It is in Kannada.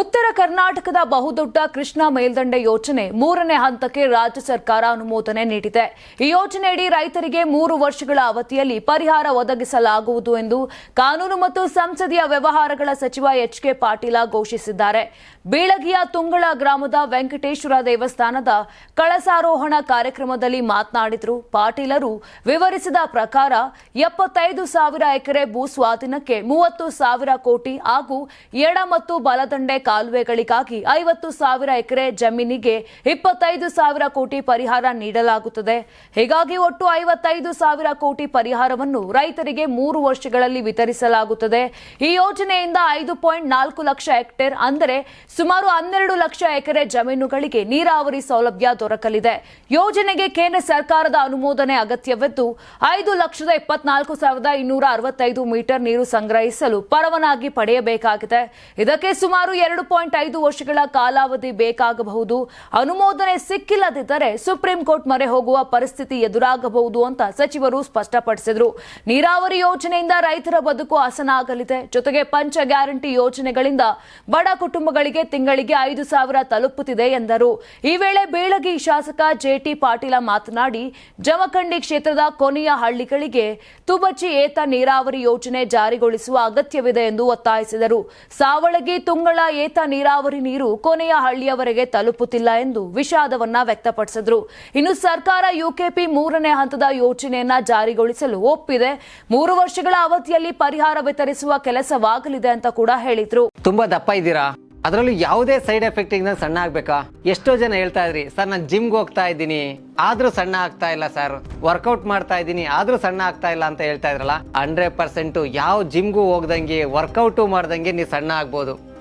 ಉತ್ತರ ಕರ್ನಾಟಕದ ಬಹುದೊಡ್ಡ ಕೃಷ್ಣಾ ಮೇಲ್ದಂಡೆ ಯೋಜನೆ ಮೂರನೇ ಹಂತಕ್ಕೆ ರಾಜ್ಯ ಸರ್ಕಾರ ಅನುಮೋದನೆ ನೀಡಿದೆ. ಈ ಯೋಜನೆಯಡಿ ರೈತರಿಗೆ ಮೂರು ವರ್ಷಗಳ ಅವಧಿಯಲ್ಲಿ ಪರಿಹಾರ ಒದಗಿಸಲಾಗುವುದು ಎಂದು ಕಾನೂನು ಮತ್ತು ಸಂಸದೀಯ ವ್ಯವಹಾರಗಳ ಸಚಿವ ಎಚ್ ಕೆ ಪಾಟೀಲ ಘೋಷಿಸಿದ್ದಾರೆ. ಬೀಳಗಿಯ ತುಂಗಳ ಗ್ರಾಮದ ವೆಂಕಟೇಶ್ವರ ದೇವಸ್ಥಾನದ ಕಳಸಾರೋಹಣ ಕಾರ್ಯಕ್ರಮದಲ್ಲಿ ಮಾತನಾಡಿದರು. ಪಾಟೀಲರು ವಿವರಿಸಿದ ಪ್ರಕಾರ, ಎಪ್ಪತ್ತೈದು ಸಾವಿರ ಎಕರೆ ಭೂ ಸ್ವಾಧೀನಕ್ಕೆ ಮೂವತ್ತು ಸಾವಿರ ಕೋಟಿ ಹಾಗೂ ಎಡ ಮತ್ತು ಬಲದಂಡೆ ಕಾಲುವೆಗಳಿಗಾಗಿ ಐವತ್ತು ಸಾವಿರ ಎಕರೆ ಜಮೀನಿಗೆ ಇಪ್ಪತ್ತೈದು ಸಾವಿರ ಕೋಟಿ ಪರಿಹಾರ ನೀಡಲಾಗುತ್ತದೆ. ಹೀಗಾಗಿ ಒಟ್ಟು ಐವತ್ತೈದು ಸಾವಿರ ಕೋಟಿ ಪರಿಹಾರವನ್ನು ರೈತರಿಗೆ ಮೂರು ವರ್ಷಗಳಲ್ಲಿ ವಿತರಿಸಲಾಗುತ್ತದೆ. ಈ ಯೋಜನೆಯಿಂದ ಐದು ಪಾಯಿಂಟ್ ನಾಲ್ಕು ಲಕ್ಷ ಹೆಕ್ಟೇರ್ ಅಂದರೆ ಸುಮಾರು ಹನ್ನೆರಡು ಲಕ್ಷ ಎಕರೆ ಜಮೀನುಗಳಿಗೆ ನೀರಾವರಿ ಸೌಲಭ್ಯ ದೊರಕಲಿದೆ. ಯೋಜನೆಗೆ ಕೇಂದ್ರ ಸರ್ಕಾರದ ಅನುಮೋದನೆ ಅಗತ್ಯವಿದ್ದು, ಐದು ಲಕ್ಷದ ಇಪ್ಪತ್ನಾಲ್ಕು ಸಾವಿರದ ಇನ್ನೂರ ಅರವತ್ತೈದು ಮೀಟರ್ ನೀರು ಸಂಗ್ರಹಿಸಲು ಪರವಾನಗಿ ಪಡೆಯಬೇಕಾಗಿದೆ. ಇದಕ್ಕೆ ಸುಮಾರು ಎರಡು ಪಾಯಿಂಟ್ ಐದು ವರ್ಷಗಳ ಕಾಲಾವಧಿ ಬೇಕಾಗಬಹುದು. ಅನುಮೋದನೆ ಸಿಕ್ಕಿಲ್ಲದಿದ್ದರೆ ಸುಪ್ರೀಂ ಕೋರ್ಟ್ ಮೊರೆ ಹೋಗುವ ಪರಿಸ್ಥಿತಿ ಎದುರಾಗಬಹುದು ಅಂತ ಸಚಿವರು ಸ್ಪಷ್ಟಪಡಿಸಿದರು. ನೀರಾವರಿ ಯೋಜನೆಯಿಂದ ರೈತರ ಬದುಕು ಹಸನಾಗಲಿದೆ. ಜೊತೆಗೆ ಪಂಚ ಗ್ಯಾರಂಟಿ ಯೋಜನೆಗಳಿಂದ ಬಡ ಕುಟುಂಬಗಳಿಗೆ ತಿಂಗಳಿಗೆ ಐದು ಸಾವಿರ ತಲುಪುತ್ತಿದೆ ಎಂದರು. ಈ ವೇಳೆ ಬೀಳಗಿ ಶಾಸಕ ಜೆಟಿ ಪಾಟೀಲ ಮಾತನಾಡಿ, ಜಮಖಂಡಿ ಕ್ಷೇತ್ರದ ಕೊನೆಯ ಹಳ್ಳಿಗಳಿಗೆ ತುಬಚಿ ಏತ ನೀರಾವರಿ ಯೋಜನೆ ಜಾರಿಗೊಳಿಸುವ ಅಗತ್ಯವಿದೆ ಎಂದು ಒತ್ತಾಯಿಸಿದರು. ಸಾವಳಗಿ ತುಂಗಳ ಏತ ನೀರಾವರಿ ನೀರು ಕೊನೆಯ ಹಳ್ಳಿಯವರೆಗೆ ತಲುಪುತ್ತಿಲ್ಲ ಎಂದು ವಿಷಾದವನ್ನ ವ್ಯಕ್ತಪಡಿಸಿದ್ರು. ಇನ್ನು ಸರ್ಕಾರ ಯುಕೆಪಿ ಮೂರನೇ ಹಂತದ ಯೋಜನೆಯನ್ನ ಜಾರಿಗೊಳಿಸಲು ಒಪ್ಪಿದೆ. ಮೂರು ವರ್ಷಗಳ ಅವಧಿಯಲ್ಲಿ ಪರಿಹಾರ ವಿತರಿಸುವ ಕೆಲಸವಾಗಲಿದೆ ಅಂತ ಕೂಡ ಹೇಳಿದ್ರು. ತುಂಬಾ ದಪ್ಪ ಇದ್ದೀರಾ? ಅದರಲ್ಲೂ ಯಾವುದೇ ಸೈಡ್ ಎಫೆಕ್ಟ್ ಇಂದ ಸಣ್ಣ ಆಗ್ಬೇಕಾ? ಎಷ್ಟೋ ಜನ ಹೇಳ್ತಾ ಇದ್ರಿ, ಸರ್, ನಾನು ಜಿಮ್ಗೆ ಹೋಗ್ತಾ ಇದ್ದೀನಿ. ಆದ್ರೂ ಸಣ್ಣ ಆಗ್ತಾ ಇಲ್ಲ, ಸರ್. ವರ್ಕೌಟ್ ಮಾಡ್ತಾ ಇದ್ದೀನಿ, ಆದ್ರೂ ಸಣ್ಣ ಆಗ್ತಾ ಇಲ್ಲ, ಅಂತ ಹೇಳ್ತಾ ಇದ್ರಲ್ಲ? ಹಂಡ್ರೆಡ್ ಪರ್ಸೆಂಟ್ ಯಾವ ಜಿಮ್ಗೂ ಹೋಗ್ದಂಗೆ, ವರ್ಕೌಟು ಮಾಡ್ದಂಗೆ ನೀವು ಸಣ್ಣ ಆಗ್ಬೋದು.